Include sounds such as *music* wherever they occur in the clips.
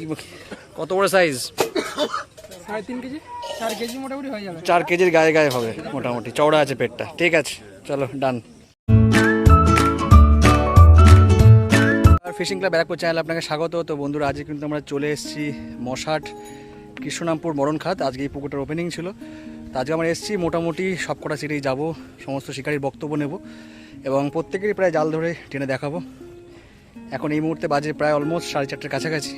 কি কত বড় সাইজ সাড়ে তিন কেজি? চার কেজি মোটামুটি হয়ে যাবে। চার কেজির গায়ে গায়ে হবে মোটামুটি। চওড়া আছে পেটটা। ঠিক আছে চলো ডান ফিশিং ক্লাব ব্যারাকপুর চ্যানেল আপনাকে স্বাগত। তো বন্ধুরা আজকে কিন্তু আমরা চলে এসেছি মশাট কৃষ্ণনামপুর মরণখাত আজকে এই পুকুরটার ওপেনিং ছিল। তো আজকে আমরা এসেছি মোটামুটি সব কটা সিটেই যাব সমস্ত শিকারীর বক্তব্য নেব এবং প্রত্যেকেরই প্রায় জাল ধরে টেনে দেখাবো। এখন এই মুহূর্তে বাজে প্রায় অলমোস্ট সাড়ে চারটের কাছাকাছি।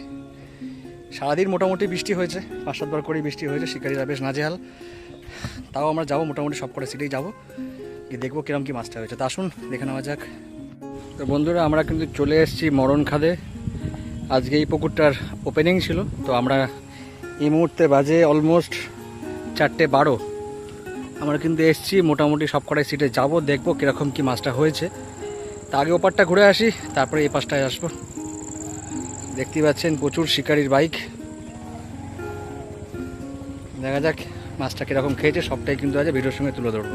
সারাদিন মোটামুটি বৃষ্টি হয়েছে, পাঁচ সাতবার করেই বৃষ্টি হয়েছে, শিকারীরা বেশ নাজেহাল। তাও আমরা যাব মোটামুটি সব কটা সিটেই যাব, গিয়ে দেখব কিরম কি মাছটা হয়েছে। তা আসুন দেখে নেওয়া যাক। তো বন্ধুরা, আমরা কিন্তু চলে এসেছি মরণ খাদে। আজকে এই পুকুরটার ওপেনিং ছিল, তো আমরা এই মুহূর্তে বাজে অলমোস্ট চারটে বারো। আমরা কিন্তু এসেছি, মোটামুটি সব কটাই সিটে যাব, দেখব কীরকম কি মাছটা হয়েছে। তা আগে ওপারটা ঘুরে আসি, তারপরে এই পাশটায় আসব। দেখতেই পাচ্ছেন প্রচুর শিকারির বাইক। দেখা যাক মাছটা কীরকম খেয়েছে, সবটাই কিন্তু আজ ভিডিওর সঙ্গে তুলে ধরবো।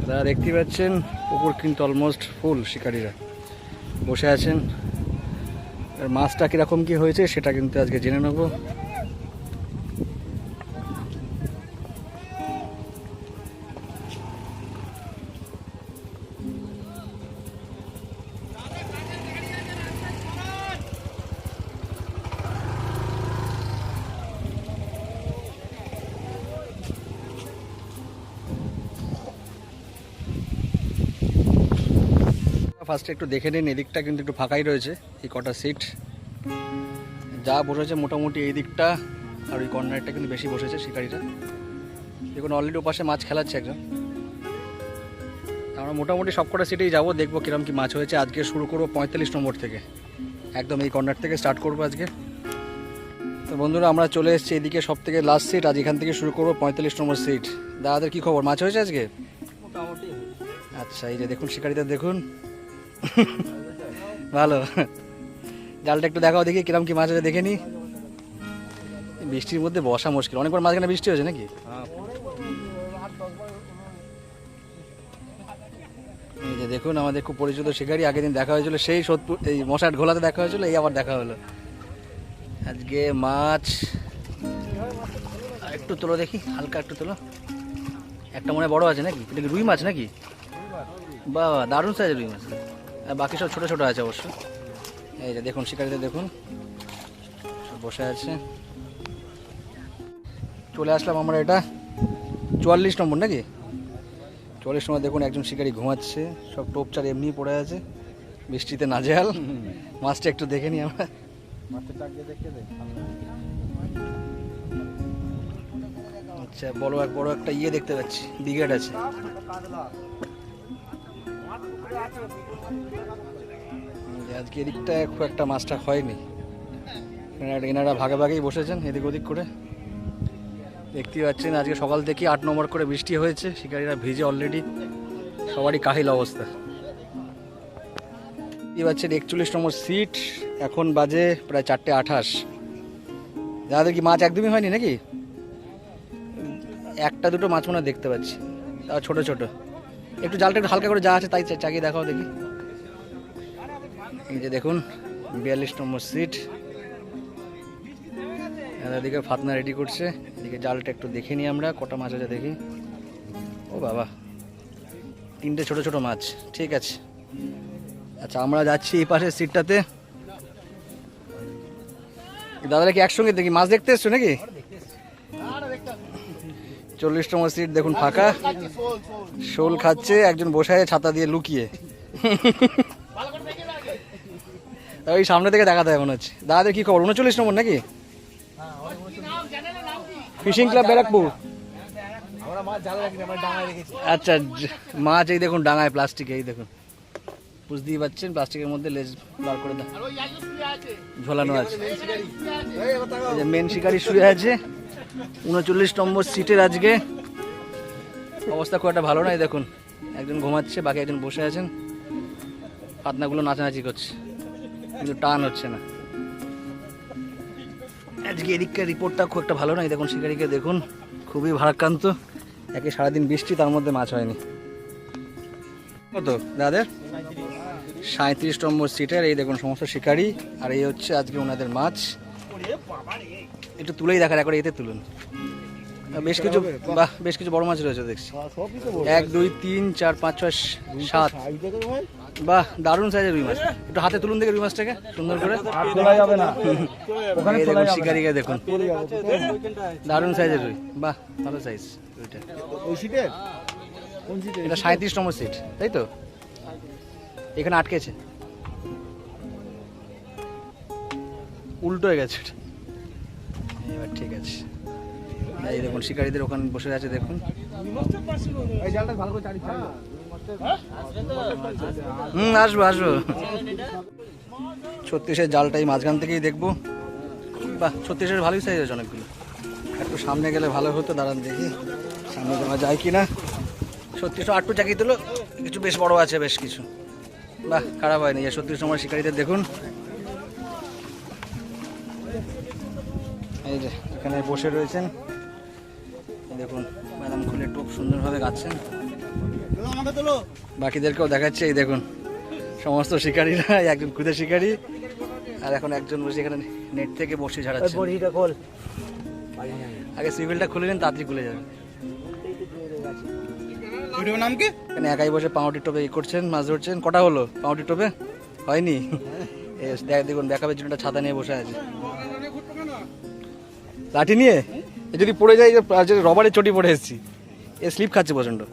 আপনারা দেখতেই পাচ্ছেন পুকুর কিন্তু অলমোস্ট ফুল শিকারীরা বসে আছেন। আর মাছটা কীরকম কি হয়েছে সেটা কিন্তু আজকে জেনে নেব। ফার্স্টে একটু দেখে নিন এদিকটা কিন্তু একটু ফাঁকাই রয়েছে এই কটা সিট যা বসেছে মোটামুটি এই দিকটা আর ওই কর্নারটা কিন্তু বেশি বসেছে শিকারিটা দেখুন অলরেডি ওপাশে মাছ খেলাচ্ছে একজন। আমরা মোটামুটি সব কটা সিটেই যাব দেখব কিরম কি মাছ হয়েছে। আজকে শুরু করব পঁয়তাল্লিশ নম্বর থেকে। একদম এই কর্নার থেকে স্টার্ট করব আজকে। তো বন্ধুরা আমরা চলে এসেছি এদিকে সব থেকে লাস্ট সিট আজ এখান থেকে শুরু করব পঁয়তাল্লিশ নম্বর সিট দাদাদের কি খবর? মাছ হয়েছে আজকে? মোটামুটি আচ্ছা এই যে দেখুন শিকারিদের দেখুন। ভালো। জালটা একটু দেখাও দেখি, কিরম কি মাছ আছে দেখে নি। বৃষ্টির মধ্যে বসা মুশকিল। অনেকবার মাঝখানে বৃষ্টি হয়েছে নাকি? দেখুন, আমাদের খুব পরিচিত শিকারি। আগের দিন দেখা হয়েছিল সেই সোদপুর এই মশাট ঘোলাতে দেখা হয়েছিল, এই আবার দেখা হলো। আজকে মাছ একটু তোলো দেখি, হালকা একটু তোলো। একটা মনে বড় আছে নাকি? এটা কি রুই মাছ নাকি? বাবা দারুণ সাইজের রুই মাছ। বাকি সব ছোট ছোট আছে অবশ্য। এই যে দেখুন শিকারিতে দেখুন। সব বসে আছে। চলে আসলাম আমরা এটা চুয়াল্লিশ নম্বর নাকি? চুয়াল্লিশ নম্বর দেখুন, একজন শিকারি ঘুমাচ্ছে। সব টোপচার এমনি পড়ে আছে। বৃষ্টিতে নাজেহাল। মাছটা একটু দেখে নিই আমরা। আচ্ছা বড় এক বড় একটা ইয়ে দেখতে পাচ্ছি। ব্রিগেড আছে। আজকে এদিকটা খুব একটা মাছটা হয়নি। এনারা ভাগে ভাগেই বসেছেন এদিক ওদিক করে। দেখতেই পাচ্ছেন আজকে সকাল থেকে আট নম্বর করে বৃষ্টি হয়েছে, শিকারীরা ভিজে অলরেডি সবারই কাহিল অবস্থা। দেখতেই পাচ্ছেন একচল্লিশ নম্বর সিট এখন বাজে প্রায় চারটে আঠাশ। যাদের কি মাছ একদমই হয়নি নাকি? একটা দুটো মাছ মনে দেখতে পাচ্ছি ছোট ছোট। একটু জালটা একটু হালকা করে যা আছে তাই চা- চাগিয়ে দেখাও দেখি। এই যে দেখুন, বিয়াল্লিশ নম্বর সিট এদিকে ফাতনা রেডি করছে। এদিকে জালটা একটু দেখে নিই আমরা, কটা মাছ আছে দেখি। ও বাবা, তিনটে ছোট ছোট মাছ, ঠিক আছে। আচ্ছা আমরা যাচ্ছি এই পাশের সিটটাতে দাদারা কি একসঙ্গে দেখি? মাছ দেখতে এসছো নাকি? চল্লিশ নম্বর সিট, দেখুন ফাঁকা। শোল খাচ্ছে, একজন বসায় ছাতা দিয়ে লুকিয়ে। ওই সামনে থেকে দেখাতে মনে হচ্ছে। দাদাদের কি খবর? উনচল্লিশ নম্বর নাকি? Fishing club Barrackpore. আচ্ছা মাছ এই দেখুন ডাঙায় প্লাস্টিকে, এই দেখুন। বুঝতেই পারছেন, প্লাস্টিকের মধ্যে লেজ বার করে দেন। ঝোলানো আছে। মেন শিকারি শুয়ে আছে। উনচল্লিশ নম্বর সিটের আজকে। অবস্থা খুব একটা ভালো নয় দেখুন। একজন ঘুমাচ্ছে, বাকি একজন বসে আছেন। পাতনাগুলো নাচানাচি করছে। কিন্তু টান হচ্ছে না। আজকে এদিককার রিপোর্টটা খুব একটা ভালো নয় দেখুন, শিকারিকে দেখুন। খুবই ভারাক্রান্ত। একে সারাদিন বৃষ্টি, তার মধ্যে মাছ হয়নি। কত দাদের সাঁত্রিশ নম্বর সিটের, এই দেখুন, সমস্ত শিকারি। আর এই হচ্ছে আজকে ওনাদের মাছ। একটু তুলেই দেখার একবার এতে তুলুন। বেশ কিছু বাহ বেশ কিছু বড় মাছ রয়েছে দেখছি। এক দুই তিন চার পাঁচ ছয় সাত। বাহ দারুণ সাইজের রুই মাছ। একটু হাতে তুলুন দেখে রুই মাছটাকে সুন্দর করে। দেখুন শিকারিকে দেখুন। দারুণ সাইজের রুই। বাহ ভালো সাইজ রুইটা। এটা সাঁত্রিশ নম্বর সিট তাই তো? এখানে আটকেছে। উল্টো হয়ে গেছে এটা। এবার ঠিক আছে। এই দেখুন শিকারীদের ওখানে বসে আছে দেখুন। এই জালটা হুম আসব আসব। ছত্রিশের জালটাই মাঝখান থেকেই দেখব। বাহ ছত্রিশের ভালোই সাইজ আছে অনেকগুলো। একটু সামনে গেলে ভালো হতো দাঁড়ান দেখি। সামনে যাওয়া যায় কি না ছত্রিশশো আটটু চাকিয়ে দিল কিছু বেশ বড় আছে বেশ কিছু। বাহ খারাপ হয়নি। এই ছত্রিশ নম্বর শিকারীদের দেখুন। এই যে এখানে বসে রয়েছেন। এই দেখুন ম্যাডাম খুলে টোপ সুন্দরভাবে গাচ্ছেন। বাকিদেরকেও দেখাচ্ছে এই দেখুন সমস্ত শিকারীরা এই একজন খুদে শিকারী আর এখন একজন বসে এখানে নেট থেকে বসে খোল। আগে সিভিলটা খুলে নিন তাড়াতাড়ি খুলে যাবে। নাম কি? এখানে একাই বসে পাউটি টোপে ই করছেন মাছ ধরছেন। কটা হলো পাউটি টোপে? হয়নি? দেখ- দেখুন দেখাবে জন্য একটা ছাতা নিয়ে বসে আছে। লাঠি নিয়ে এ যদি পড়ে যায় রবারের চটি পড়ে এসেছি এ স্লিপ খাচ্ছে প্রচণ্ড। *laughs*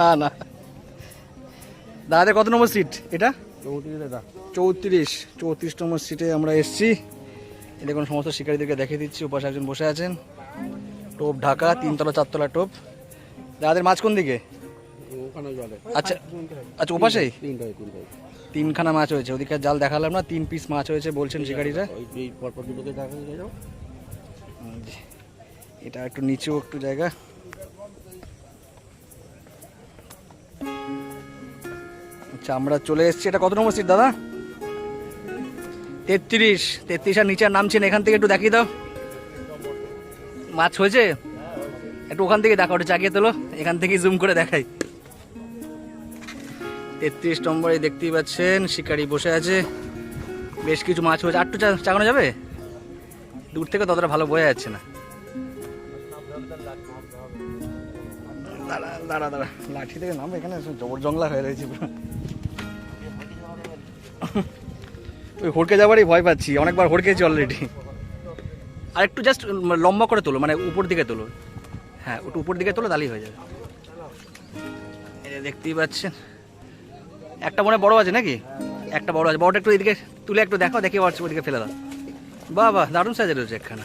না না। দাদা কত নম্বর সিট? এটা? চৌত্রিশ। চৌত্রিশ নম্বর সিটে আমরা এসছি। এই দেখুন সমস্ত শিকারীদেরকে দেখিয়ে দিচ্ছি। ওপাশে একজন বসে আছেন। টোপ ঢাকা তিনতলা চারতলা টোপ। দাদাদের মাছ কোন দিকে? আচ্ছা আচ্ছা তিনটাই তিনখানা মাছ হয়েছে ওদিকে জাল দেখালাম না তিন পিস মাছ হয়েছে বলছেন শিকারীরা। এটা একটু নিচেও একটু জায়গা। আচ্ছা আমরা চলে এসেছি। এটা কত নম্বর সিট দাদা? তেত্রিশ। তেত্রিশ আর নিচে নামছেন এখান থেকে একটু দেখিয়ে দাও। মাছ হয়েছে? একটু ওখান থেকে দেখা ওটা চাকিয়ে তোলো। এখান থেকে জুম করে দেখাই। তেত্রিশ নম্বরে দেখতেই পাচ্ছেন শিকারি বসে আছে। বেশ কিছু মাছ হয়েছে আটটু চাগানো যাবে? দূর থেকে ততটা ভালো বোঝা যাচ্ছে না। দাঁড়া দাঁড়া দাঁড়া। লাঠি থেকে নাম এখানে? জবর জংলা হয়ে রয়েছে ওই হড়কে যাবারই ভয় পাচ্ছি। অনেকবার হড়কেছি অলরেডি আর একটু জাস্ট লম্বা করে তোলো মানে উপর দিকে তোলো। হ্যাঁ ওটা উপর দিকে তোলো তাহলেই হয়ে যাবে। দেখতেই পাচ্ছেন। একটা মনে বড় আছে নাকি? একটা বড় আছে। বড়টা একটু এদিকে তুলে একটু দেখো, দেখে ওদিকে ফেলে দাও। বাহ বাহ, দারুণ সাইজের রয়েছে একখানা।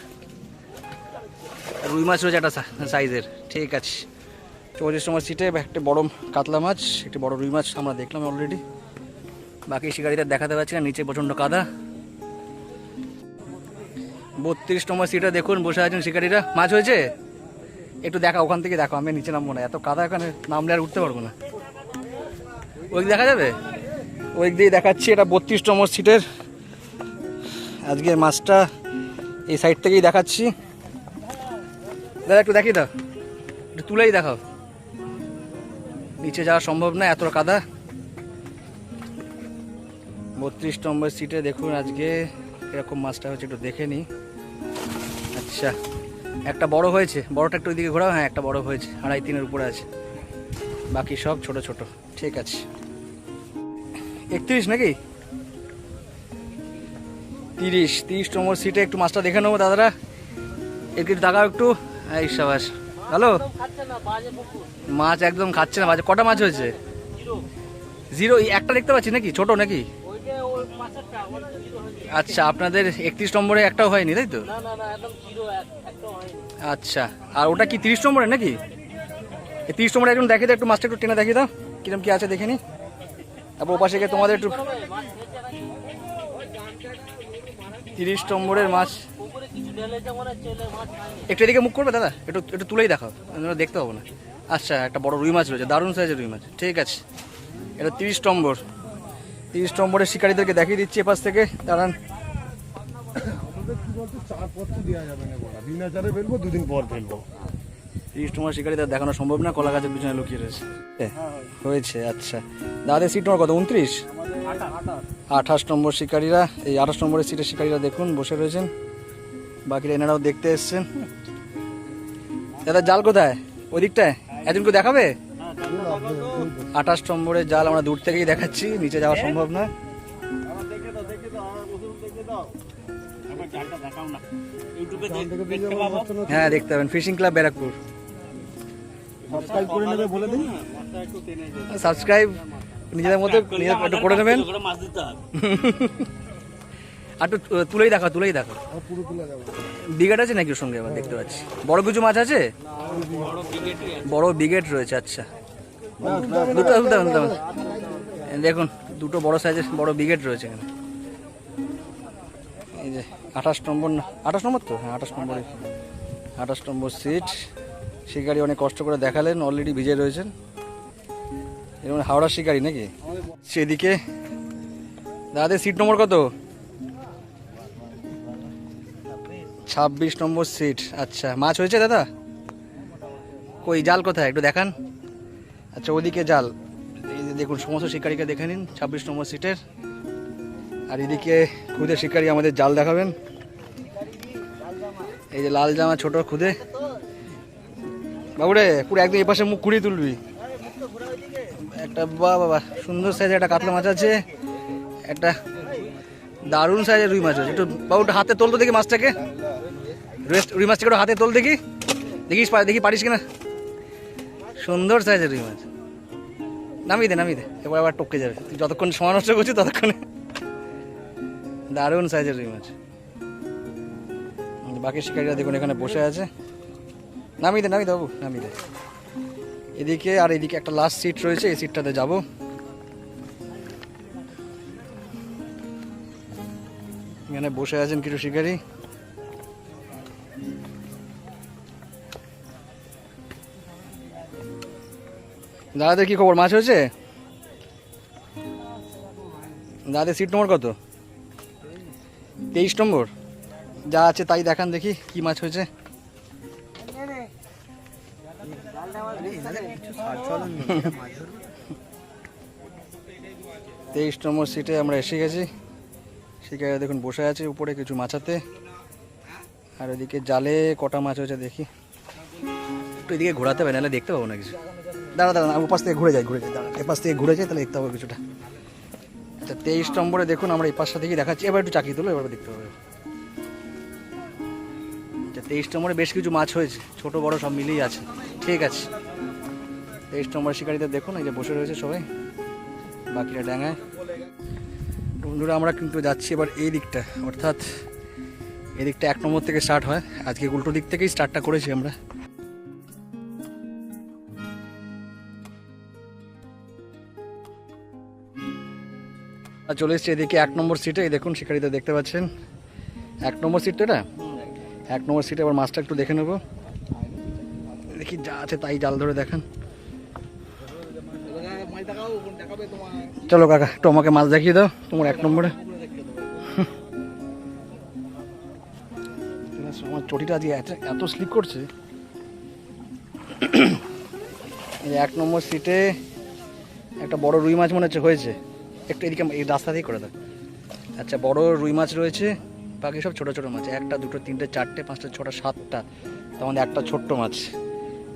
রুই মাছ রয়েছে একটা সাইজের ঠিক আছে। চৌত্রিশ নম্বর সিটে একটা বড় কাতলা মাছ, একটি বড় রুই মাছ আমরা দেখলাম অলরেডি বাকি শিকারিদের দেখাতে পারছি না, নিচে প্রচণ্ড কাদা। বত্রিশ নম্বর সিটে দেখুন, বসে আছেন শিকারীরা। মাছ হয়েছে? একটু দেখা, ওখান থেকে দেখো, আমি নিচে নামবো না, এত কাদা এখানে নামলে আর উঠতে পারব না। ওই দেখা যাবে? ওই দিয়ে দেখাচ্ছি এটা বত্রিশ নম্বর সিটের। আজকে মাছটা এই সাইড থেকেই দেখাচ্ছি। দাদা একটু দেখি দাও। একটু তুলেই দেখাও। নিচে যাওয়া সম্ভব না এত কাদা। বত্রিশ নম্বর সিটে দেখুন আজকে এরকম মাছটা হচ্ছে একটু দেখে নিই। আচ্ছা একটা বড় হয়েছে। বড়টা একটু ওইদিকে ঘোরাও। হ্যাঁ একটা বড় হয়েছে আড়াই তিনের উপরে আছে। বাকি সব ছোট ছোট। ঠিক আছে। একত্রিশ নাকি? তিরিশ। তিরিশ নম্বর সিটে একটু মাছটা দেখে নেব দাদারা। একটু দেখাও একটু। এই সাবাস। হ্যালো মাছ একদম খাচ্ছে না। মাছ কটা মাছ হয়েছে? জিরো। একটা দেখতে পাচ্ছি নাকি? ছোট নাকি? আচ্ছা আপনাদের একত্রিশ নম্বরে একটাও হয়নি তাই তো? আচ্ছা। আর ওটা কি তিরিশ নম্বরে নাকি? তিরিশ নম্বরে একজন দেখে দাও, একটু মাছটা একটু টেনে দেখিয়ে দাও, কিরম কি আছে দেখে নি। তারপর ওপাশে গিয়ে তোমাদের একটু তিরিশ নম্বরের মাছ। একটু এদিকে মুখ করবে, দাদা? একটু একটু তুলেই দেখাও দেখতে পাবো না। আচ্ছা একটা বড় রুই মাছ রয়েছে, দারুণ সাইজের রুই মাছ। ঠিক আছে, এটা তিরিশ নম্বর। তিরিশ নম্বরের শিকারীদেরকে দেখিয়ে দিচ্ছি এপাশ থেকে, দাঁড়ান। চার তো দেওয়া যাবে না বিনা চারে ফেলব, দুদিন পর ফেলব। তিরিশ নম্বর শিকারি তার দেখানো সম্ভব না কলা গাছের পিছনে লুকিয়ে রয়েছে। হয়েছে আচ্ছা। দাদাদের সিট নম্বর কত? উনত্রিশ? আঠাশ নম্বর শিকারীরা এই আঠাশ নম্বরের সিটের শিকারীরা দেখুন বসে রয়েছেন। বাকিরা এনারাও দেখতে এসছেন। দাদা জাল কোথায়? ওই দিকটায় একজনকে দেখাবে? আঠাশ নম্বরের জাল আমরা দূর থেকেই দেখাচ্ছি নিচে যাওয়া সম্ভব না। হ্যাঁ দেখতে পাবেন। Fishing club Barrackpore. সাবস্ক্রাইব করে নেবে বলে দিন। সাবস্ক্রাইব নিজেদের মতো একটু করে নেবেন। আর একটু তুলেই দেখো তুলেই দেখো আর পুরো তুলে যাব বিগেট আছে নাকি ওর সঙ্গে আবার? দেখতে পাচ্ছি। বড় কিছু মাছ আছে? বড় বিগেট রয়েছে আচ্ছা। দুটো দুটো। দেখুন দুটো বড় সাইজের বড় বিগেট রয়েছে এখানে। এই যে আঠাশ নম্বর না আঠাশ নম্বর তো? হ্যাঁ আঠাশ নম্বরে আঠাশ নম্বর সিট শিকারি অনেক কষ্ট করে দেখালেন অলরেডি ভিজে রয়েছেন। এরকম হাওড়ার শিকারি নাকি? সেদিকে। দাদাদের সিট নম্বর কত? ছাব্বিশ নম্বর সিট আচ্ছা মাছ হয়েছে দাদা? কই, জাল কোথায়? একটু দেখান। আচ্ছা ওদিকে জাল। দেখুন, সমস্ত শিকারীকে দেখে নিন, ছাব্বিশ নম্বর সিটের আর এদিকে খুদে শিকারি আমাদের জাল দেখাবেন। এই যে লাল জামা, ছোট খুদে। বাবুরে, পুরো একদম এপাশে মুখ ঘুরিয়ে তুলবি। একটা বাহ বাবা সুন্দর সাইজের একটা কাতলা মাছ আছে। একটা দারুণ সাইজের রুই মাছ আছে। একটু বাবুটা হাতে তোল তো দেখি মাছটাকে। রুই মাছটাকে হাতে তোল দেখি। দেখিস দেখি পারিস কিনা। সুন্দর সাইজের রুই মাছ। নামিয়ে দে নামিয়ে দে। এবার আবার টপকে যাবে। তুই যতক্ষণ সময় নষ্ট করছিস ততক্ষণে। দারুণ সাইজের রুই মাছ। বাকি শিকারীরা দেখুন এখানে বসে আছে। নামিয়ে দে নামিয়ে দে বাবু, নামিয়ে দে। এদিকে আর এদিকে একটা লাস্ট সিট রয়েছে, এই সিটটাতে যাব। এখানে বসে আছেন কিছু শিকারী। দাদাদের কি খবর? মাছ হয়েছে? দাদাদের সিট নম্বর কত? তেইশ নম্বর। যা আছে তাই দেখান দেখি, কি মাছ হয়েছে? তেইশ নম্বর সিটে আমরা এসে গেছি। শিকারে দেখুন বসে আছে উপরে কিছু মাছাতে। আর ওইদিকে জালে কটা মাছ হয়েছে দেখি। একটু এদিকে ঘোরাতে হবে নাহলে দেখতে পাবো না কিছু। দাঁড়া দাঁড়া পাশ থেকে ঘুরে যাই ঘুরে যাই দাঁড়া এপাশ থেকে ঘুরে যাই তাহলে দেখতে পাবো কিছুটা। আচ্ছা তেইশ নম্বরে দেখুন আমরা এই পাশটা থেকেই দেখাচ্ছি। এবার একটু চাকি তুলো এবার দেখতে পাবে। আচ্ছা তেইশ নম্বরে বেশ কিছু মাছ হয়েছে ছোট বড় সব মিলিয়ে আছে। ঠিক আছে। তেইশ নম্বর শিকারীদের দেখুন, এই যে বসে রয়েছে সবাই, বাকিরা ডাঙায়। বন্ধুরা, আমরা কিন্তু যাচ্ছি এবার এই দিকটা, অর্থাৎ এই দিকটা এক নম্বর থেকে স্টার্ট হয়। আজকে উল্টো দিক থেকেই স্টার্টটা করেছি আমরা। চলে এসেছি এদিকে এক নম্বর সিটে, এই দেখুন শিকারীদের দেখতে পাচ্ছেন। এক নম্বর সিট এটা? এক নম্বর সিটে আবার মাছটা একটু দেখে নেব। দেখি যা আছে তাই জাল ধরে দেখান। চলো কাকা আমাকে মাছ দেখিয়ে দাও তোমার এক নম্বরে। আমার চটিটা আজকে এত স্লিপ করছে। এই এক নম্বর সিটে একটা বড় রুই মাছ মনে হচ্ছে হয়েছে। একটু এদিকে এই রাস্তা দিয়ে করে দাও। আচ্ছা বড় রুই মাছ রয়েছে বাকি সব ছোট ছোটো মাছ। একটা দুটো তিনটে চারটে পাঁচটা ছটা সাতটা। তার মধ্যে একটা ছোট্ট মাছ।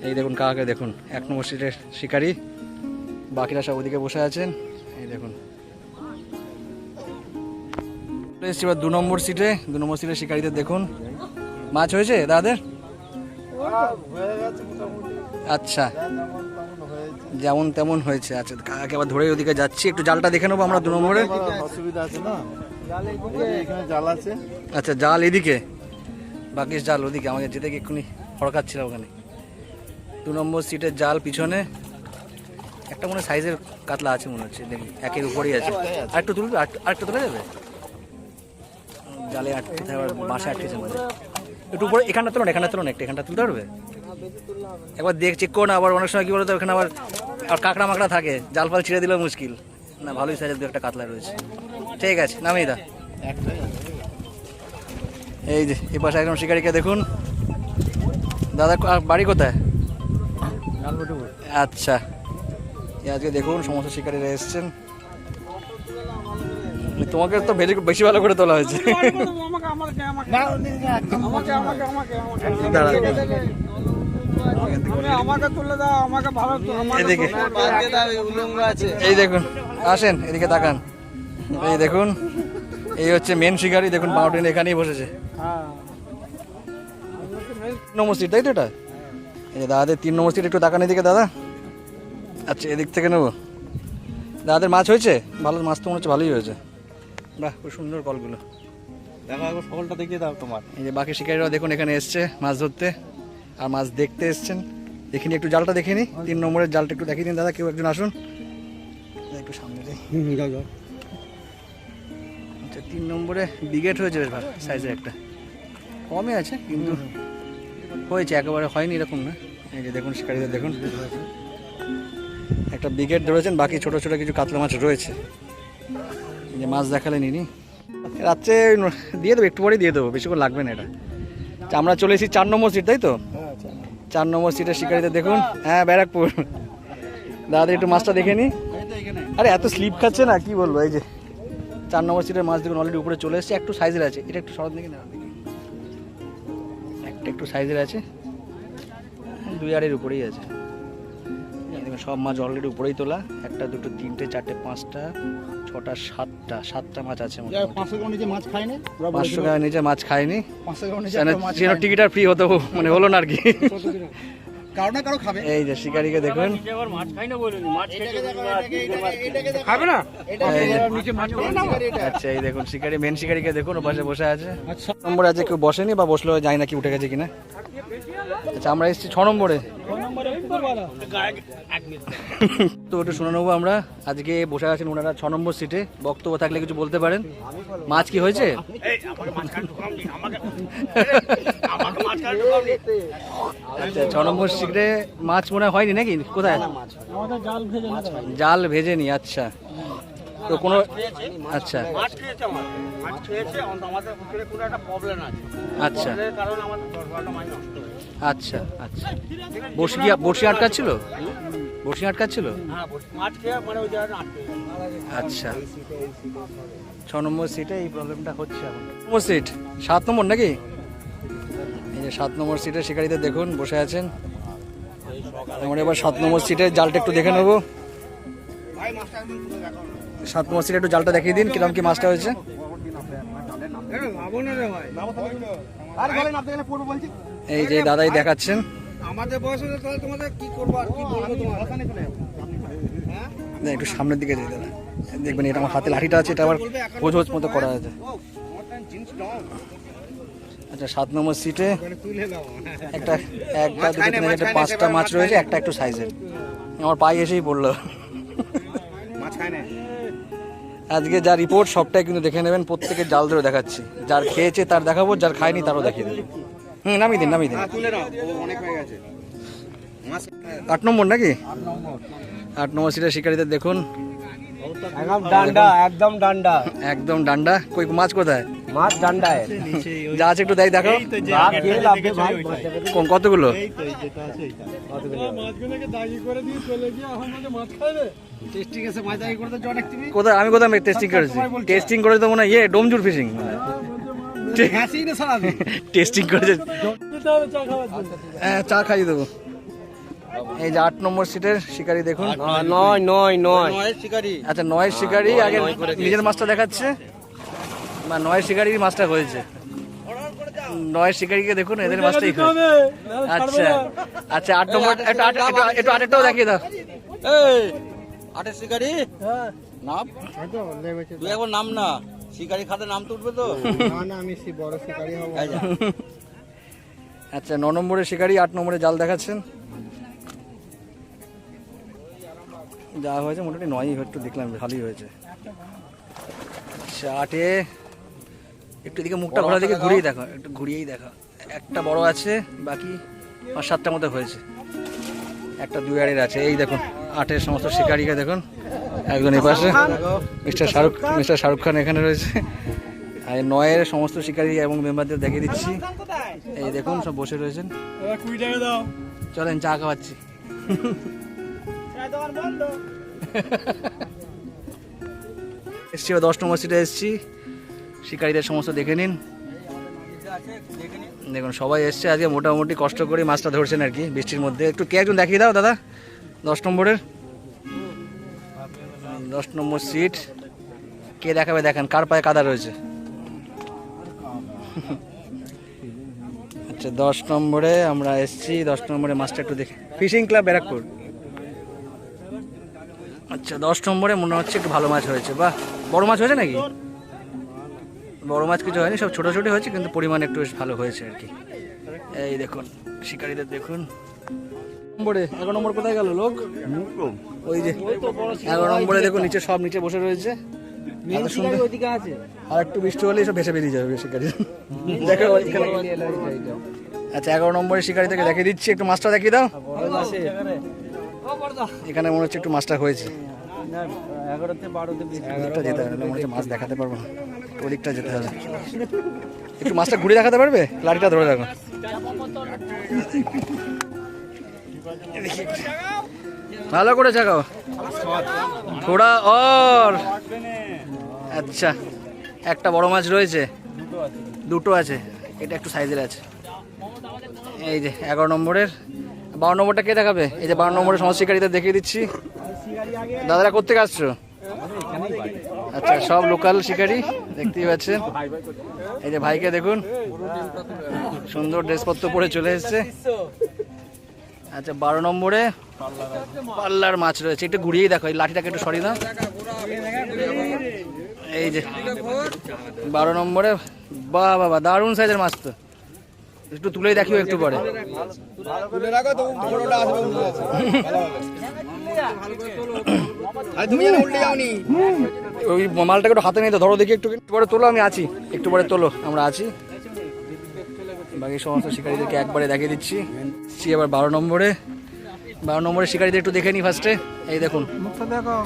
এই দেখুন কাকাকে দেখুন এক নম্বর সিটের শিকারি। বাকিরা সব ওদিকে বসে আছেন। এই দেখুন। এসেছি এবার দু নম্বর সিটে। দু নম্বর সিটের শিকারীদের দেখুন। মাছ হয়েছে দাদাদের? আচ্ছা। যেমন তেমন হয়েছে। আচ্ছা কাকাকে আবার ধরে ওদিকে যাচ্ছি। একটু জালটা দেখে নেব আমরা দু নম্বরে। অসুবিধা আছে না? জাল আছে। আচ্ছা জাল এদিকে। বাকি জাল ওদিকে। আমাকে যেতে গিয়ে এক্ষুনি হড়কাচ্ছিলাম ওখানে। দু নম্বর সিটের জাল পিছনে। একটা মনে সাইজের কাতলা আছে মনে হচ্ছে দেখি একের উপরেই আছে। আর একটু তুলবে আর একটু তোলা যাবে জালে আটকে থাকে আবার বাসা আটকেছে মানে একটু উপরে এখানটা তোলো না এখানটা তোলো না একটু এখানটা তুলতে পারবে? একবার দেখ চেক করো না আবার অনেক সময় কী বলতো ওখানে আবার আর কাঁকড়া মাকড়া থাকে জাল ফাল ছিঁড়ে দিলেও মুশকিল। না ভালোই সাইজের দু একটা কাতলা রয়েছে। ঠিক আছে নামিয়ে দা এই যে এ পাশে একদম শিকারিকে দেখুন। দাদা বাড়ি কোথায়? আচ্ছা। আজকে দেখুন, সমস্ত শিকারীরা এসছেন। তোমাকে তো বেশি বেশি ভালো করে তোলা হয়েছে। এই দেখুন, আসেন, এদিকে তাকান। এই দেখুন, এই হচ্ছে মেন শিকারি, দেখুন মাউন্টেন এখানেই বসেছে। নম্বর সিট তাই তো এটা? এই দাদাদের তিন নম্বর একটু তাকান এদিকে, দাদা। আচ্ছা এদিক থেকে নেব। দাদাদের মাছ হয়েছে? ভালো মাছ তো মনে হচ্ছে ভালোই হয়েছে। বাহ খুব সুন্দর কলগুলো। দেখো একবার সকলটা দেখিয়ে দাও তোমার। এই যে বাকি শিকারীরাও দেখুন এখানে এসছে মাছ ধরতে। আর মাছ দেখতে এসছেন। দেখিনি একটু জালটা দেখে নি তিন নম্বরের জালটা একটু দেখিয়ে দিন দাদা কেউ একজন আসুন। একটু সামনে আচ্ছা তিন নম্বরে বিগেট হয়েছে বেশ ভালো সাইজের একটা। কমে আছে কিন্তু হয়েছে একেবারে হয়নি এরকম না। এই যে দেখুন শিকারীদের দেখুন। একটা বিগেট ধরেছেন বাকি ছোট ছোট কিছু কাতলা মাছ রয়েছে। যে মাছ দেখালে নিনি রাত্রে দিয়ে দেবো একটু পরেই দিয়ে দেবো বেশিক্ষণ লাগবে না এটা। আচ্ছা, আমরা চলে এসেছি চার নম্বর সিট তাই তো? চার নম্বর সিটের শিকারিতে দেখুন হ্যাঁ ব্যারাকপুর। দাদা একটু মাছটা দেখে নি। আরে এত স্লিপ খাচ্ছে না কি বলব এই যে। চার নম্বর সিটের মাছ দেখুন অলরেডি উপরে চলে এসেছে একটু সাইজের আছে। এটা একটু সরদ দেখি না একটা একটু সাইজের আছে দুই আড়ের উপরেই আছে। সব মাছ অলরেডি উপরেই তোলা। একটা দুটো তিনটে চারটে পাঁচটা ছটা সাতটা সাতটা মাছ আছে। পাঁচশো গ্রাম নিচে মাছ খায়নি? পাঁচশো টাকা নিচে মাছ খায়নি পাঁচশো গ্রাম নিচে টিকিট আর ফ্রি হতো মানে হলো না আর কি। কারও না কারও খাবে। এই যে শিকারিকে দেখুন। খাবে না? এই যে, নিচে মাছ আচ্ছা এই দেখুন শিকারি মেন শিকারিকে দেখুন ও পাশে বসে আছে। নম্বরে আছে কেউ বসেনি বা বসলেও যায় না কি উঠে গেছে কিনা। আচ্ছা আমরা এসেছি ছ নম্বরে। তো একটু শুনে নেব আমরা। আজকে বসে আছেন ওনারা ছ নম্বর সিটে। বক্তব্য থাকলে কিছু বলতে পারেন। মাছ কি হয়েছে? আচ্ছা ছ নম্বর সিটে মাছ মনে হয়নি নাকি? কোথায়? জাল ভেজে না আচ্ছা। তো কোনো আচ্ছা। আচ্ছা। আচ্ছা আচ্ছা। বসি বসি আটকাচ্ছিল? বসি আটকাচ্ছিল। আচ্ছা। ছ নম্বর সিটে এই প্রবলেমটা হচ্ছে এখন। নম্বর সিট, সাত নম্বর নাকি? সাত নম্বর সিটে শিকারীদের দেখুন, বসে আছেন। আমরা এবার সাত নম্বর সিটে জালটা একটু দেখে নেব। সাত নম্বর সিটে একটু জালটা দেখিয়ে দিন কীরকম কি মাছটা হয়েছে। এই যে দাদাই দেখাচ্ছেন। একটু সামনের দিকে যেতে দেখবেন এটা আমার হাতে লাঠিটা আছে, এটা আবার হোজ মতো করা আছে। আচ্ছা সাত নম্বর সিটে একটা একটা দুটো তিন চারটে পাঁচটা মাছ রয়েছে একটা একটু সাইজের আমার পায়ে এসেই পড়ল। মাছ খায় না আজকে যা রিপোর্ট সবটাই কিন্তু দেখে নেবেন প্রত্যেকের জাল ধরে দেখাচ্ছি। যার খেয়েছে তার দেখাবো যার খায়নি তারও দেখিয়ে দেবো। হুম নামিয়ে দিন নামিয়ে দিন। হ্যাঁ তুলে নাও ও অনেক হয়ে গেছে। মাছ আট নম্বর নাকি? আট নম্বর সিটের শিকারীদের দেখুন। একদম ডান্ডা একদম ডান্ডা। একদম ডান্ডা। কই মাছ কোথায়? মাছ ডান্ডায়। যা আছে একটু দেখ দেখো। কতগুলো? মাছগুলোকে দাগি করে দিয়ে চলে গিয়ে আমাদের মাছ খায় রে টেস্টিং এসে মাছ দাগি করতে অনেক তুমি। কোথায়? আমি কোথায় টেস্টিং করেছি? টেস্টিং করে তো মনে হয় ইয়ে ডোমজুর ফিশিং হাসি না টেস্টিং করেছে। চা হ্যাঁ চা খাইয়ে দেবো। এই যে আট নম্বর সিটের শিকারি দেখুন। নয় নয় নয় নয়। শিকারি। আচ্ছা নয়ের শিকারি আগে নিজের মাছটা দেখাচ্ছে। বা নয়ের শিকারির মাছটা হয়েছে। নয়ের শিকারিকে দেখুন এদের মাছটাই আচ্ছা আচ্ছা আট নম্বর একটু আট একটু- একটু আটেরটাও দেখিয়ে দাও। আটের শিকারি? হ্যাঁ। নাম? তুই এখন নাম না। শিকারি খাতে নাম তুলবে তো? না না আমি বড় শিকারি হব আচ্ছা ন নম্বরের শিকারি আট নম্বরে জাল দেখাচ্ছেন। যা হয়েছে মোটামুটি নয়ই একটু দেখলাম ভালোই হয়েছে। আচ্ছা আটে একটু এদিকে মুখটা ঘোরা দিকে ঘুরিয়েই দেখো একটু ঘুরিয়েই দেখো। একটা বড় আছে বাকি পাঁচ সাতটা মতো হয়েছে। একটা দুই আড়ের আছে এই দেখুন আটের সমস্ত শিকারিকে দেখুন একজন এই পাশে। মিস্টার শাহরুখ মিস্টার শাহরুখ খান এখানে রয়েছে। আর নয়ের সমস্ত শিকারী এবং মেম্বারদের দেখিয়ে দিচ্ছি। এই দেখুন সব বসে রয়েছেন। চলেন চা খাওয়াচ্ছি। এসছি দশ নম্বর সিটে এসছি। শিকারীদের সমস্ত দেখে নিন। দেখুন সবাই এসছে আজকে মোটামুটি কষ্ট করে মাছটা ধরছেন আর কি বৃষ্টির মধ্যে। একটু কে একজন দেখিয়ে দাও দাদা। দশ নম্বরের। দশ নম্বর সিট। কে দেখাবে দেখান কার পায়ে কাদা রয়েছে। আচ্ছা দশ নম্বরে আমরা এসছি দশ নম্বরে মাছটা একটু দেখে। Fishing club Barrackpore. আচ্ছা দশ নম্বরে মনে হচ্ছে একটু ভালো মাছ হয়েছে বাহ। বড় মাছ হয়েছে নাকি? বড় মাছ কিছু হয়নি সব ছোটো ছোটো হয়েছে কিন্তু পরিমাণ একটু বেশ ভালো হয়েছে আর কি। এই দেখুন শিকারীদের দেখুন। নম্বরে এগারো নম্বর কোথায় গেল লোক? ওই যে এগারো নম্বরে দেখুন নিচে সব নিচে বসে রয়েছে। এত আর একটু বৃষ্টি হলেই সব ভেসে বেরিয়ে যাবে শিকারি। দেখো আচ্ছা এগারো নম্বরের শিকারি থেকে দেখিয়ে দিচ্ছি একটু মাছটা দেখিয়ে দাও। এখানে মনে হচ্ছে একটু মাছটা হয়েছে। হচ্ছে মাছ দেখাতে পারব না। যেতে হবে। একটু মাছটা দেখাতে পারবে? লাঠিটা ধরে রাখো। ভালো করে চাকাও থোড়া অর। আচ্ছা একটা বড় মাছ রয়েছে। দুটো আছে। এটা একটু সাইজের আছে। এই যে, এগারো নম্বরের। বারো নম্বরটা কে দেখাবে? এই যে বারো নম্বরের শিকারীদের দেখিয়ে দিচ্ছি। দাদারা কোথেকে আসছো? আচ্ছা সব লোকাল শিকারি দেখতেই পাচ্ছেন। এই যে ভাইকে দেখুন। সুন্দর ড্রেসপত্র পরে চলে এসেছে। আচ্ছা বারো নম্বরে পাল্লার মাছ রয়েছে। একটু ঘুরিয়েই দেখো, এই লাঠিটাকে একটু সরিয়ে দাও। এই যে বারো নম্বরে বা বাবা দারুণ সাইজের মাছ তো। একটু তুলেই দেখিও একটু পরে। ওই মালটাকে একটু হাতে নিয়ে তো ধরো দেখি একটু। পরে তোলো আমি আছি। একটু পরে তোলো আমরা আছি। বাকি সমস্ত শিকারীদেরকে একবারে দেখিয়ে দিচ্ছি। সি এবার বারো নম্বরে। বারো নম্বরের শিকারীদের একটু দেখে নিই ফার্স্টে এই দেখুন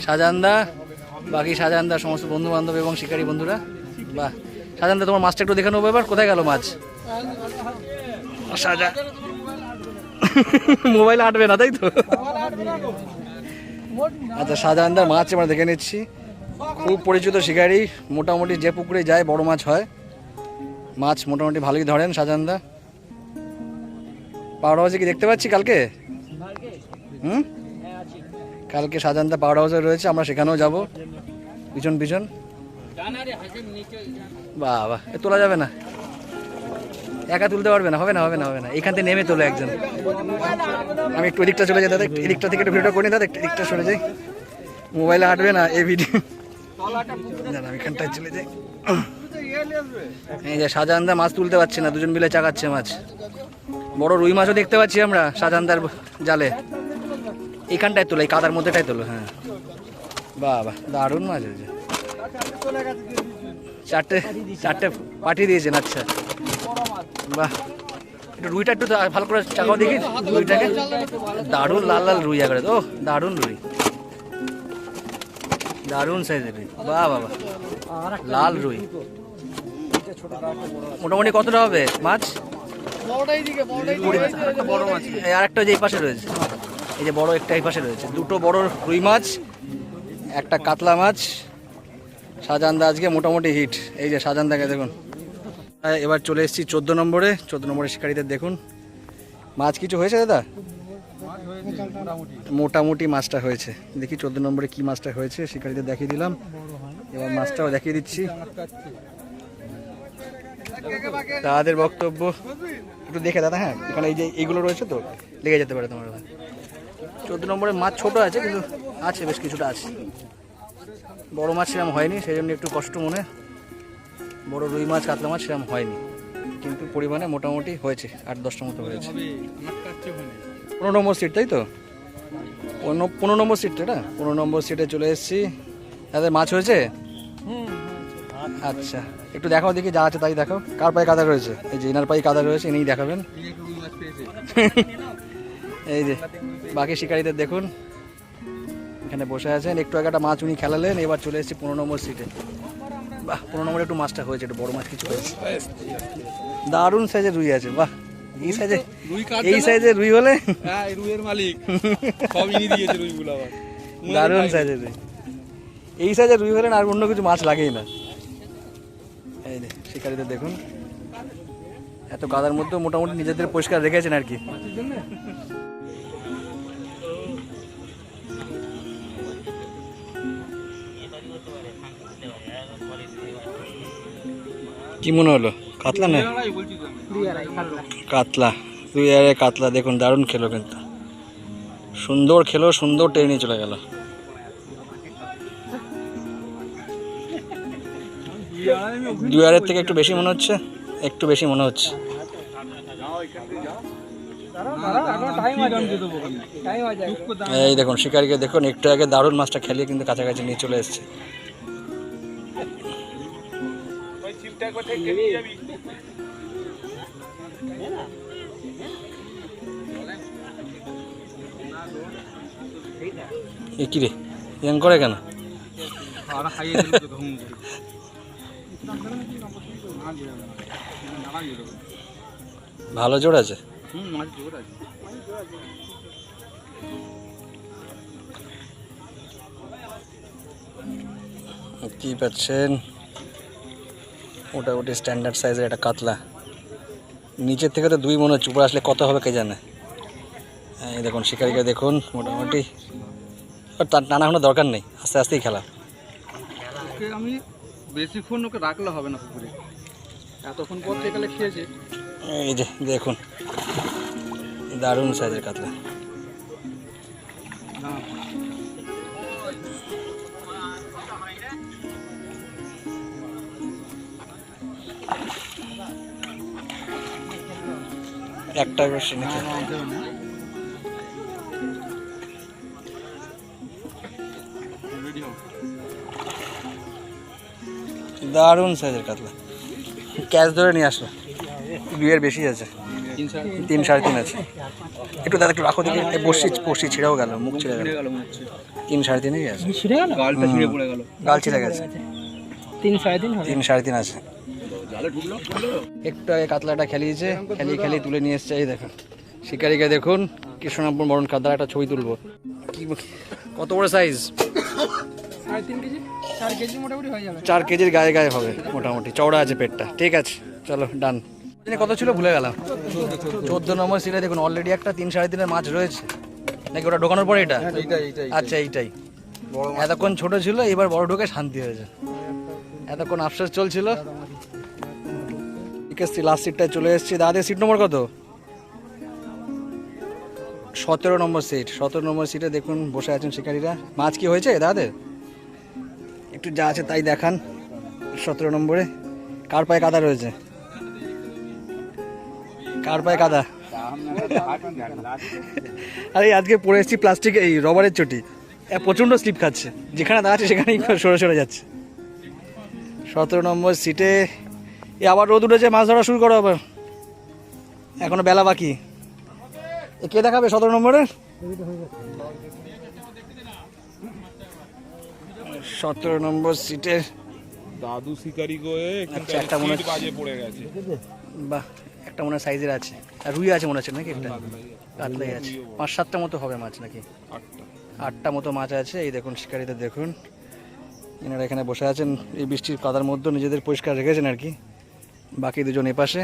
সাজানদা বাকি সাজানদা সমস্ত বন্ধু বান্ধব এবং শিকারী বন্ধুরা। বাহ সাজানদা তোমার মাছটা একটু দেখে নেব এবার। কোথায় গেল মাছ? সাজা মোবাইল আটবে না তাই তো? আচ্ছা শাহজাহানদার মাছ আমরা দেখে নিচ্ছি। খুব পরিচিত শিকারি মোটামুটি যে পুকুরে যায় বড় মাছ হয়। মাছ মোটামুটি ভালোই ধরেন শাহজাহানদা। পাওয়ার হাউসে কি দেখতে পাচ্ছি কালকে? হুম? কালকে শাহজাহানদা পাওয়ার হাউসে রয়েছে আমরা সেখানেও যাব। পিছন পিছন বাহ বাহ এ তোলা যাবে না। একা তুলতে পারবে না, হবে না হবে না হবে না। এখান থেকে নেমে তোলো একজন। আমি একটু এদিকটা চলে যাই, দাদা, একটু এদিকটা থেকে একটু ভিডিও করে দাদা, একটু এদিকটা সরে যাই। মোবাইলে হাঁটবে না এই ভিডিও। দাদা, আমি এখানটায় চলে যাই। এই যে শাহজাহানদা মাছ তুলতে পারছে না, দুজন মিলে চাকাচ্ছে মাছ। বড় রুই মাছও দেখতে পাচ্ছি আমরা শাহজাহানদার জালে। এখানটায় তোলো, এই কাদার মধ্যেটাই তোলো হ্যাঁ। বাহ দারুণ মাছ হয়েছে চারটে চারটে পাঠিয়ে দিয়েছেন আচ্ছা। বাহ। একটু রুইটা একটু ভালো করে চাকাও দেখি, রুইটাকে। দারুণ লাল লাল রুই একবারে। ও দারুণ রুই। দারুণ সাইজের রুই। বাহ বাবা লাল রুই। মোটামুটি কতটা হবে মাছ? মাছ এই যে এই পাশে রয়েছে। এই যে বড় একটা এই পাশে রয়েছে। দুটো বড় রুই মাছ, একটা কাতলা মাছ। শাহজাহানদা আজকে মোটামুটি হিট এই যে শাহজাহানদাকে দেখুন। এবার চলে এসেছি চোদ্দ নম্বরে। চোদ্দ নম্বরের শিকারীদের দেখুন। মাছ কিছু হয়েছে দাদা? মোটামুটি মাছটা হয়েছে। দেখি চোদ্দ নম্বরে কি মাছটা হয়েছে, শিকারীদের দেখিয়ে দিলাম। এবার মাছটাও দেখিয়ে দিচ্ছি। তাদের বক্তব্য একটু দেখে দাদা হ্যাঁ? এখানে এই যে এইগুলো রয়েছে তো, লেগে যেতে পারে তোমার চোদ্দ নম্বরে মাছ ছোট আছে, কিন্তু আছে, বেশ কিছুটা আছে। বড় মাছ সেরকম হয়নি, সেই জন্য একটু কষ্ট মনে। বড় রুই মাছ কাতলা মাছ সেরকম হয়নি। কিন্তু পরিমাণে মোটামুটি হয়েছে আট দশটা মতো হয়েছে। পনেরো নম্বর সিট তাই তো? পনেরো নম্বর সিটটা এটা পনেরো নম্বর সিটে চলে এসেছি। তাদের মাছ হয়েছে? আচ্ছা একটু দেখাও দেখি যা আছে তাই দেখো। কার পায়ে কাদা রয়েছে? এই যে এনার পায়ে কাদা রয়েছে ইনিই দেখাবেন। *laughs* এই যে বাকি শিকারীদের দেখুন। এখানে বসে আছেন একটু আগে একটা মাছ উনি খেলালেন এবার চলে এসেছি পনেরো নম্বর সিটে বাহ পনেরো নম্বরে একটু মাছটা হয়েছে একটু বড় মাছ কিছু হয়েছে। দারুণ সাইজের রুই আছে বাহ। এই সাইজে রুই এই সাইজের রুই হলে হ্যাঁ রুইয়ের মালিক। সব ইনি দিয়েছে রুইগুলো আবার। দারুণ সাইজের রুই। এই সাইজের রুই হলে না আর অন্য কিছু মাছ লাগেই না। এই শিকারীদের দেখুন। এত কাদার মধ্যে মোটামুটি নিজেদের পরিষ্কার রেখেছেন আর কি। কি মনে হলো? কাতলা না? কাতলা। দুই আরে কাতলা, দেখুন, দারুণ খেলো কিন্তু। সুন্দর খেলো, সুন্দর টেনে চলে গেল। দুই আরের থেকে একটু বেশি মনে হচ্ছে? একটু বেশি মনে হচ্ছে। এই দেখুন, শিকারিকে দেখুন, একটু আগে দারুণ মাছটা খেলিয়ে কিন্তু কাছাকাছি নিয়ে চলে এসছে। কি রে? ইয়াং করে কেন? ভালো জোর আছে? কি পাচ্ছেন? মোটামুটি স্ট্যান্ডার্ড সাইজের একটা কাতলা। নিচের থেকে তো দুই মনে হচ্ছে উপরে আসলে কত হবে কে জানে। এই দেখুন শিকারিকে দেখুন মোটামুটি। আর তার টানা কোনো দরকার নেই আস্তে আস্তেই খেলা। আমি বেশিক্ষণ ওকে রাখলে হবে না পুকুরে। এতক্ষণ পর থেকে খেয়েছে। এই যে দেখুন দারুণ সাইজের কাতলা। একটা বেশি নাকি? দারুণ সাইজের কাতলা। ক্যাচ ধরে নিয়ে আসলো। দুইয়ের বেশি আছে। তিন সাড়ে তিন আছে। একটু দাদা একটু রাখো দেখি। বসি বসি ছিঁড়েও গেল মুখ ছিঁড়ে গেল। তিন সাড়ে তিনই আছে। গেল? ছিঁড়ে গেছে। তিন সাড়ে তিন তিন সাড়ে তিন আছে। একটু আগে কাতলাটা খেলিয়েছে খেলিয়ে খেলিয়ে তুলে নিয়ে এসছে এই দেখুন। শিকারিকে দেখুন কৃষ্ণনাথপুর মরণ কাতলার একটা ছবি তুলবো। কি কত বড় সাইজ কেজি চার হয়ে কেজির গায়ে গায়ে হবে মোটামুটি। চওড়া আছে পেটটা। ঠিক আছে চলো ডান কত ছিল ভুলে গেলাম। চোদ্দ নম্বর সিটে দেখুন অলরেডি একটা তিন সাড়ে তিনের মাছ রয়েছে। নাকি ওটা ঢোকানোর পরে এটা? আচ্ছা এইটাই। এতক্ষণ ছোট ছিল এবার বড় ঢোকে শান্তি হয়েছে। এতক্ষণ আফসোস চলছিল। আছে লাস্ট সিটটায় চলে এসেছি। দাদের সিট নম্বর কত? সতেরো নম্বর সিট সতেরো নম্বর সিটে দেখুন, বসে আছেন শিকারীরা। মাছ কি হয়েছে দাদের একটু যা আছে তাই দেখান, সতেরো নম্বরে। কার পায়ে কাদা রয়েছে? কার পায়ে কাদা? আরে, আজকে পরে এসেছি প্লাস্টিক এই রবারের চটি। প্রচণ্ড স্লিপ খাচ্ছে। যেখানে দাঁড়াচ্ছে, সেখানেই সরে সরে যাচ্ছে। সতেরো নম্বর সিটে এ আবার রোদ উঠেছে মাছ ধরা শুরু করো আবার। এখনও বেলা বাকি। কে দেখাবে সতেরো নম্বরে? সতেরো নম্বর সিটে। দাদু শিকারি গয়ে আচ্ছা, একটা মনে বাজে পড়ে গেছে। বাহ একটা মনে সাইজের আছে। আর রুই আছে মনে হচ্ছে নাকি একটা? কাতলাই আছে। পাঁচ সাতটা মতো হবে মাছ নাকি? আটটা। আটটা মতো মাছ আছে। এই দেখুন শিকারীদের দেখুন। এনারা এখানে বসে আছেন। এই বৃষ্টির কাদার মধ্যে নিজেদের পরিষ্কার রেখেছেন আর কি। বাকি দুজন এপাশে।